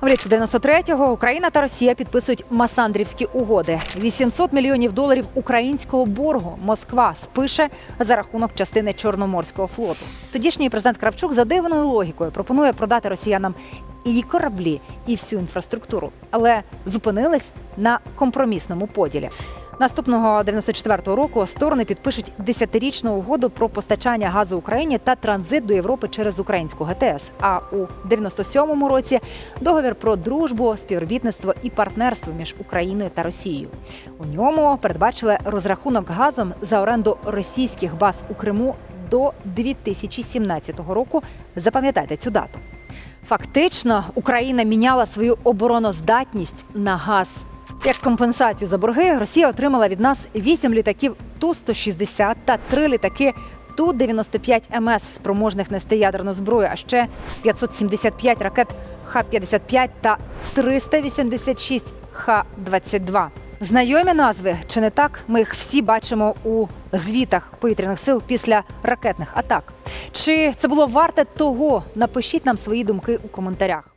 Влітку 93-го Україна та Росія підписують Масандрівські угоди. 800 мільйонів доларів українського боргу Москва спише за рахунок частини Чорноморського флоту. Тодішній президент Кравчук за дивною логікою пропонує продати росіянам і кораблі, і всю інфраструктуру, але зупинились на компромісному поділі. Наступного 94-го року сторони підпишуть десятирічну угоду про постачання газу Україні та транзит до Європи через українську ГТС. А у 97-му році договір про дружбу, співробітництво і партнерство між Україною та Росією. У ньому передбачили розрахунок газом за оренду російських баз у Криму до 2017 року. Запам'ятайте цю дату. Фактично, Україна міняла свою обороноздатність на газ. Як компенсацію за борги, Росія отримала від нас 8 літаків Ту-160 та 3 літаки Ту-95 МС спроможних нести ядерну зброю, а ще 575 ракет Х-55 та 386 Х-22. Знайомі назви, чи не так? Ми їх всі бачимо у звітах повітряних сил після ракетних атак. Чи це було варте того? Напишіть нам свої думки у коментарях.